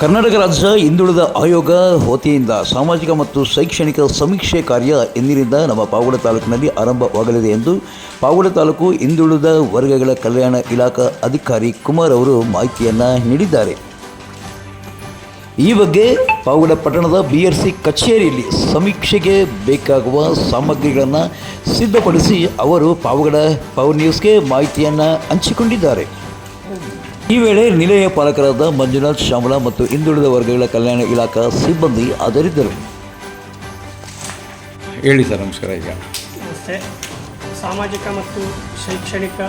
ಕರ್ನಾಟಕ ರಾಜ್ಯ ಹಿಂದುಳಿದ ಆಯೋಗ ವತಿಯಿಂದ ಸಾಮಾಜಿಕ ಮತ್ತು ಶೈಕ್ಷಣಿಕ ಸಮೀಕ್ಷೆ ಕಾರ್ಯ ಎಂದಿನಿಂದ ನಮ್ಮ ಪಾವಗಡ ತಾಲೂಕಿನಲ್ಲಿ ಆರಂಭವಾಗಲಿದೆ ಎಂದು ಪಾವಗಡ ತಾಲೂಕು ಹಿಂದುಳಿದ ವರ್ಗಗಳ ಕಲ್ಯಾಣ ಇಲಾಖಾ ಅಧಿಕಾರಿ ಕುಮಾರ್ ಅವರು ಮಾಹಿತಿಯನ್ನು ನೀಡಿದ್ದಾರೆ. ಈ ಬಗ್ಗೆ ಪಾವಗಡ ಪಟ್ಟಣದ ಬಿ ಆರ್ ಸಿ ಕಚೇರಿಯಲ್ಲಿ ಸಮೀಕ್ಷೆಗೆ ಬೇಕಾಗುವ ಸಾಮಗ್ರಿಗಳನ್ನು ಸಿದ್ಧಪಡಿಸಿ ಅವರು ಪಾವಗಡ ಪವರ್ ನ್ಯೂಸ್ಗೆ ಮಾಹಿತಿಯನ್ನು ಹಂಚಿಕೊಂಡಿದ್ದಾರೆ. ಈ ವೇಳೆ ನಿಲಯ ಪಾಲಕರಾದ ಮಂಜುನಾಥ್ ಶಾಮಲಾ ಮತ್ತು ಹಿಂದುಳಿದ ವರ್ಗಗಳ ಕಲ್ಯಾಣ ಇಲಾಖಾ ಸಿಬ್ಬಂದಿ ಹಾಜರಿದ್ದರು. ಹೇಳಿ ಸರ್ ನಮಸ್ಕಾರ ಈಗ. ನಮಸ್ತೆ. ಸಾಮಾಜಿಕ ಮತ್ತು ಶೈಕ್ಷಣಿಕ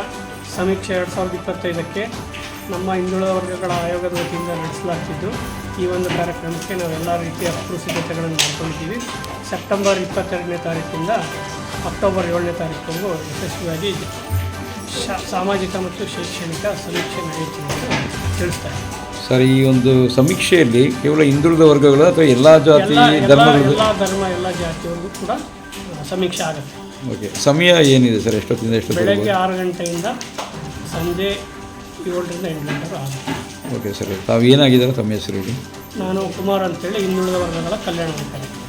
ಸಮೀಕ್ಷೆ ಎರಡು ಸಾವಿರದ ಇಪ್ಪತ್ತೈದಕ್ಕೆ ನಮ್ಮ ಹಿಂದುಳಿದ ವರ್ಗಗಳ ಆಯೋಗದ ವತಿಯಿಂದ ನಡೆಸಲಾಗ್ತಿದ್ದು ಈ ಒಂದು ಕಾರ್ಯಕ್ರಮಕ್ಕೆ ನಾವೆಲ್ಲ ರೀತಿಯ ಪೂರ್ವ ಸಿದ್ಧತೆಗಳನ್ನು ಮಾಡ್ಕೊಂಡಿದ್ದೀವಿ ಸೆಪ್ಟೆಂಬರ್ ಇಪ್ಪತ್ತೆರಡನೇ ತಾರೀಕಿಂದ ಅಕ್ಟೋಬರ್ ಏಳನೇ ತಾರೀಕು ಯಶಸ್ವಿಯಾಗಿ ಸಾಮಾಜಿಕ ಮತ್ತು ಶೈಕ್ಷಣಿಕ ಸಮೀಕ್ಷೆ ನಡೆಯುತ್ತಿದೆ ಅಂತ ತಿಳಿಸ್ತಾ ಇದ್ದೀನಿ. ಸರ್ ಈ ಒಂದು ಸಮೀಕ್ಷೆಯಲ್ಲಿ ಕೇವಲ ಹಿಂದುಳಿದ ವರ್ಗಗಳು ಅಥವಾ ಎಲ್ಲ ಜಾತಿ ಎಲ್ಲ ಧರ್ಮಗಳು? ಎಲ್ಲ ಧರ್ಮ ಎಲ್ಲ ಜಾತಿಯವರೆಗೂ ಕೂಡ ಸಮೀಕ್ಷೆ ಆಗುತ್ತೆ. ಓಕೆ ಸಮಯ ಏನಿದೆ ಸರ್ ಎಷ್ಟೊತ್ತಿಂದ ಎಷ್ಟೊತ್ತಿಗೆ ಬೆಳಗ್ಗೆ ಆರು ಗಂಟೆಯಿಂದ ಸಂಜೆ ಏಳರಿಂದ ಎಂಟು ಗಂಟೆಗೂ ಆಗುತ್ತೆ. ಓಕೆ ಸರ್ ತಾವು ಏನಾಗಿದ್ದಾರೆ ತಮ್ಮ ಹೆಸರು ಹೇಳಿ? ನಾನು ಕುಮಾರ್ ಅಂತೇಳಿ ಹಿಂದುಳಿದ ವರ್ಗಗಳ ಕಲ್ಯಾಣಾಧಿಕಾರಿ ರೈಟ್.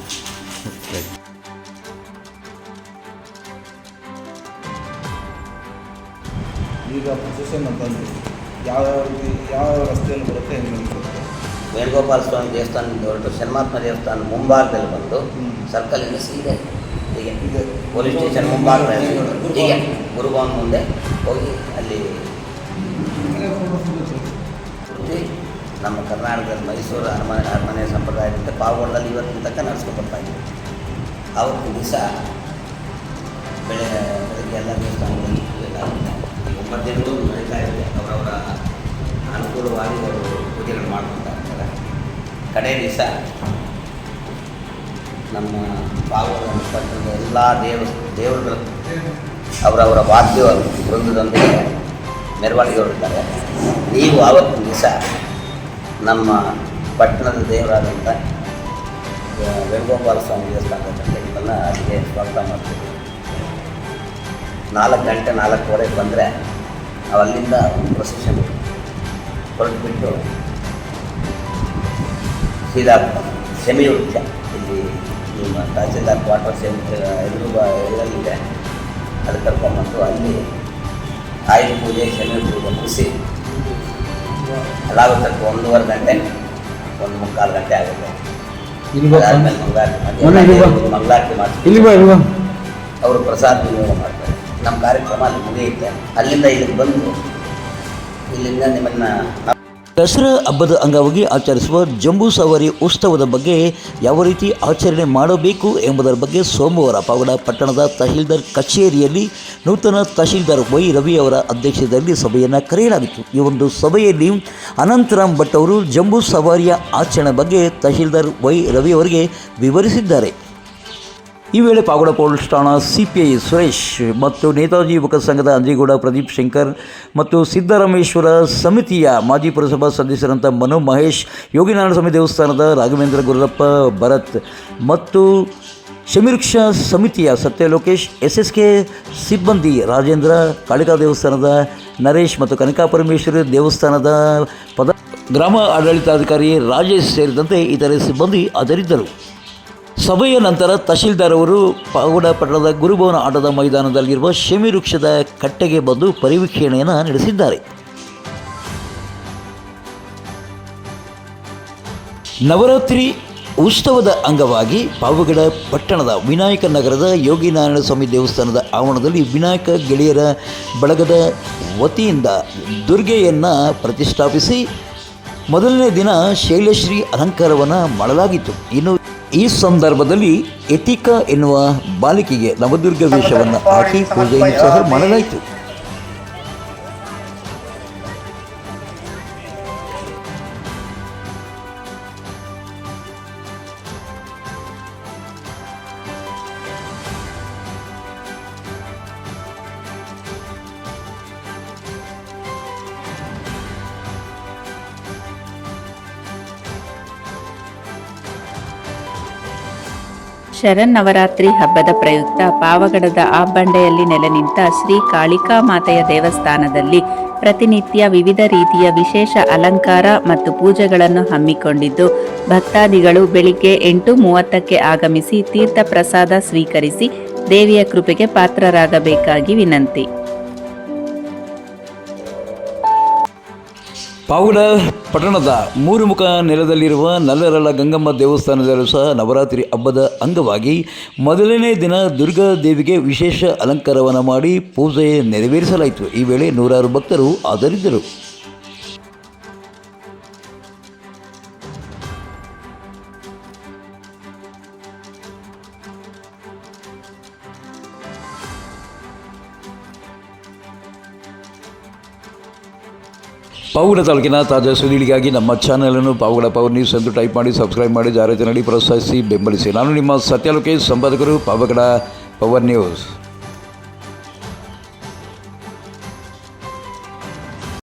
ಈಗ ಪೊಸಿಷನ್ ಅಂತಂದರೆ ಯಾವ ರೀತಿ ಯಾವ ರಸ್ತೆಯಲ್ಲಿ ಬರುತ್ತೆ ಹೆಂಗೆ ವೇಣುಗೋಪಾಲ ಸ್ವಾಮಿ ದೇವಸ್ಥಾನದಿಂದ ಹೊರಟು ಶನ್ಮಾತ್ಮ ದೇವಸ್ಥಾನ ಮುಂಭಾಗದಲ್ಲಿ ಬಂದು ಸರ್ಕಲ್ ಸರ್ಕಲಿಂದ ಸೀದೆ. ಹೀಗೆ. ಇದೆ. ಪೊಲೀಸ್ ಸ್ಟೇಷನ್ ಮುಂಭಾಗದಲ್ಲಿ ಹೀಗೆ. ಗುರುಭವನ್ ಮುಂದೆ ಹೋಗಿ ಅಲ್ಲಿ ನಮ್ಮ ಕರ್ನಾಟಕದ ಮೈಸೂರು ಅರಮನೆ ಅರಮನೆ ಸಂಪ್ರದಾಯದಂತೆ ಪಾವಗಡದಲ್ಲಿ ಇವತ್ತಿನ ತನಕ ನಡೆಸ್ಕೊಂಡು ಬರ್ತಾ ಇದ್ದೀವಿ. ಅವತ್ತು ದಿವಸ ಬೆಳೆ ಬೆಳಗ್ಗೆ ಎಲ್ಲ ದೇವಸ್ಥಾನಗಳಲ್ಲಿ ಎಲ್ಲ ಒಂಬತ್ತು ನಡೀತಾ ಇದೆ. ಅವರವರ ಅನುಕೂಲವಾಗಿ ಅವರು ಪೂಜೆಗಳು ಮಾಡ್ಕೊತಾ ಇರ್ತಾರೆ. ಕಡೆ ದಿವಸ ನಮ್ಮ ಪಾವಗಡ ಪಟ್ಟಣದ ಎಲ್ಲ ದೇವ, ದೇವರುಗಳು ಅವರವರ ವಾದ್ಯ ವೃಂದದೊಂದಿಗೆ ಮೆರವಣಿಗೆ ಹೊರಡ್ತಾರೆ ನೀವು ಆವತ್ತಿನ ದಿವಸ ನಮ್ಮ ಪಟ್ಟಣದ ದೇವರಾದಂಥ ವೇಣುಗೋಪಾಲ ಸ್ವಾಮಿ ದೇವಸ್ಥಾನದ ಅಲ್ಲಿಗೆ ಸ್ವಾಗತ ಮಾಡ್ತೀವಿ. ನಾಲ್ಕು ಗಂಟೆ ನಾಲ್ಕೂವರೆಗೆ ಬಂದರೆ ನಾವು ಅಲ್ಲಿಂದ ಒಂದು ಪ್ರೊಸೆಷನ್ ಹೊರಟುಬಿಟ್ಟು ಸೀದಾ ಸೆಮಿ ವೃಕ್ಷ ಇಲ್ಲಿ ನಿಮ್ಮ ತಹಸೀಲ್ದಾರ್ ಕ್ವಾರ್ಟರ್ ಸೆಮಿ ಎದುರು ಎಲ್ಲಿದೆ ಇದರಲ್ಲಿದೆ ಅದು ಕರ್ಕೊಂಬಂದು ಅಲ್ಲಿ ಆಯುಧ ಪೂಜೆ ಶನಿ ಪೂಜೆ ಮುಗಿಸಿ ಅದಾಗುತ್ತೆ ಒಂದೂವರೆ ಗಂಟೆ ಒಂದು ಮುಕ್ಕಾಲು ಗಂಟೆ ಆಗುತ್ತೆ. ಅದಾದ್ಮೇಲೆ ಮಂಗಳಾರತಿ ಮಂಗಳಾರತಿ ಮಾಡ್ತೀವಿ. ಅವರು ಪ್ರಸಾದ ವಿನಿಯೋಗ ಮಾಡ್ತಾರೆ. ನಮ್ಮ ಕಾರ್ಯಕ್ರಮ ಅಲ್ಲಿ ಮುಗಿಯುತ್ತೆ ಅಲ್ಲಿಂದ ಇಲ್ಲಿಗೆ ಬಂದು ಇಲ್ಲಿಂದ ನಿಮ್ಮನ್ನು ದಸರಾ ಹಬ್ಬದ ಅಂಗವಾಗಿ ಆಚರಿಸುವ ಜಂಬೂ ಸವಾರಿ ಉತ್ಸವದ ಬಗ್ಗೆ ಯಾವ ರೀತಿ ಆಚರಣೆ ಮಾಡಬೇಕು ಎಂಬುದರ ಬಗ್ಗೆ ಸೋಮವಾರ ಪಾವಡ ಪಟ್ಟಣದ ತಹಶೀಲ್ದಾರ್ ಕಚೇರಿಯಲ್ಲಿ ನೂತನ ತಹಶೀಲ್ದಾರ್ ವೈ ರವಿ ಅವರ ಅಧ್ಯಕ್ಷತೆಯಲ್ಲಿ ಸಭೆಯನ್ನು ಕರೆಯಲಾಗಿತ್ತು. ಈ ಒಂದು ಸಭೆಯಲ್ಲಿ ಅನಂತರಾಮ್ ಭಟ್ ಅವರು ಜಂಬೂ ಸವಾರಿಯ ಆಚರಣೆ ಬಗ್ಗೆ ತಹಶೀಲ್ದಾರ್ ವೈ ರವಿ ಅವರಿಗೆ ವಿವರಿಸಿದ್ದಾರೆ. ಈ ವೇಳೆ ಪಾಗೋಡ ಪೊಲೀಸ್ ಠಾಣಾ ಸಿ ಪಿ ಐ ಸುರೇಶ್ ಮತ್ತು ನೇತಾಜಿ ಯುವಕ ಸಂಘದ ಅಂಜೇಗೌಡ ಪ್ರದೀಪ್ ಶಂಕರ್ ಮತ್ತು ಸಿದ್ದರಾಮೇಶ್ವರ ಸಮಿತಿಯ ಮಾಜಿ ಪುರಸಭಾ ಸದಸ್ಯರಂಥ ಮನು ಮಹೇಶ್, ಯೋಗಿನಾರಾಯಣ ಸ್ವಾಮಿ ದೇವಸ್ಥಾನದ ರಾಘವೇಂದ್ರ ಗುರುರಪ್ಪ ಭರತ್ ಮತ್ತು ಶಮೀರ್ಕ್ಷ ಸಮಿತಿಯ ಸತ್ಯ ಲೋಕೇಶ್ ಎಸ್ ಎಸ್ ಕೆ ಸಿಬ್ಬಂದಿ ರಾಜೇಂದ್ರ, ಕಾಳಿಕಾ ದೇವಸ್ಥಾನದ ನರೇಶ್ ಮತ್ತು ಕನಕಾ ಪರಮೇಶ್ವರಿ ದೇವಸ್ಥಾನದ ಪದ ಗ್ರಾಮ ಆಡಳಿತಾಧಿಕಾರಿ ರಾಜೇಶ್ ಸೇರಿದಂತೆ ಇತರೆ ಸಿಬ್ಬಂದಿ ಹಾಜರಿದ್ದರು. ಸಭೆಯ ನಂತರ ತಹಶೀಲ್ದಾರ್ ಅವರು ಪಾವಗಡ ಪಟ್ಟಣದ ಗುರುಭವನ ಆಟದ ಮೈದಾನದಲ್ಲಿರುವ ಶಮಿ ವೃಕ್ಷದ ಕಟ್ಟೆಗೆ ಬಂದು ಪರಿವೀಕ್ಷಣೆಯನ್ನು ನಡೆಸಿದ್ದಾರೆ. ನವರಾತ್ರಿ ಉತ್ಸವದ ಅಂಗವಾಗಿ ಪಾವಗಡ ಪಟ್ಟಣದ ವಿನಾಯಕ ನಗರದ ಯೋಗಿನಾರಾಯಣ ಸ್ವಾಮಿ ದೇವಸ್ಥಾನದ ಆವರಣದಲ್ಲಿ ವಿನಾಯಕ ಗೆಳೆಯರ ಬಳಗದ ವತಿಯಿಂದ ದುರ್ಗೆಯನ್ನು ಪ್ರತಿಷ್ಠಾಪಿಸಿ ಮೊದಲನೇ ದಿನ ಶೈಲಶ್ರೀ ಅಲಂಕಾರವನ್ನು ಮಾಡಲಾಗಿತ್ತು. ಇನ್ನು ಈ ಸಂದರ್ಭದಲ್ಲಿ ಎತಿಕಾ ಎನ್ನುವ ಬಾಲಿಕೆಗೆ ನವದುರ್ಗ ವೇಷವನ್ನು ಹಾಕಿ ಪೂಜೆಯನ್ನು ಸಹ ಮಾಡಲಾಯಿತು. ಶರನ್ನವರಾತ್ರಿ ಹಬ್ಬದ ಪ್ರಯುಕ್ತ ಪಾವಗಡದ ಆಬ್ಬಂಡೆಯಲ್ಲಿ ನೆಲೆ ನಿಂತ ಶ್ರೀ ಕಾಳಿಕಾ ಮಾತೆಯ ದೇವಸ್ಥಾನದಲ್ಲಿ ಪ್ರತಿನಿತ್ಯ ವಿವಿಧ ರೀತಿಯ ವಿಶೇಷ ಅಲಂಕಾರ ಮತ್ತು ಪೂಜೆಗಳನ್ನು ಹಮ್ಮಿಕೊಂಡಿದ್ದು, ಭಕ್ತಾದಿಗಳು ಬೆಳಿಗ್ಗೆ ಎಂಟು ಮೂವತ್ತಕ್ಕೆ ಆಗಮಿಸಿ ತೀರ್ಥ ಪ್ರಸಾದ ಸ್ವೀಕರಿಸಿ ದೇವಿಯ ಕೃಪೆಗೆ ಪಾತ್ರರಾಗಬೇಕಾಗಿ ವಿನಂತಿ. ಪಾವಗಡ ಪಟ್ಟಣದ ಮೂರು ಮುಖ ನೆಲದಲ್ಲಿರುವ ನಲ್ಲರಳ ಗಂಗಮ್ಮ ದೇವಸ್ಥಾನದಲ್ಲೂ ಸಹ ನವರಾತ್ರಿ ಹಬ್ಬದ ಅಂಗವಾಗಿ ಮೊದಲನೇ ದಿನ ದುರ್ಗಾ ದೇವಿಗೆ ವಿಶೇಷ ಅಲಂಕಾರವನ್ನು ಮಾಡಿ ಪೂಜೆ ನೆರವೇರಿಸಲಾಯಿತು. ಈ ವೇಳೆ ನೂರಾರು ಭಕ್ತರು ಹಾಜರಿದ್ದರು. ಪಾವಗಡ ತಾಲೂಕಿನ ತಾಜಾ ಸುದ್ದಿಗಳಿಗಾಗಿ ನಮ್ಮ ಚಾನಲನ್ನು ಪಾವಗಡ ಪವರ್ ನ್ಯೂಸ್ ಎಂದು ಟೈಪ್ ಮಾಡಿ, ಸಬ್ಸ್ಕ್ರೈಬ್ ಮಾಡಿ ಜಾಹೀರಾತಿನಲ್ಲಿ ಪ್ರೋತ್ಸಾಹಿಸಿ ಬೆಂಬಲಿಸಿ. ನಾನು ನಿಮ್ಮ ಸತ್ಯಲೋಕೇಶ್, ಸಂಪಾದಕರು ಪಾವಗಡ ಪವರ್ ನ್ಯೂಸ್.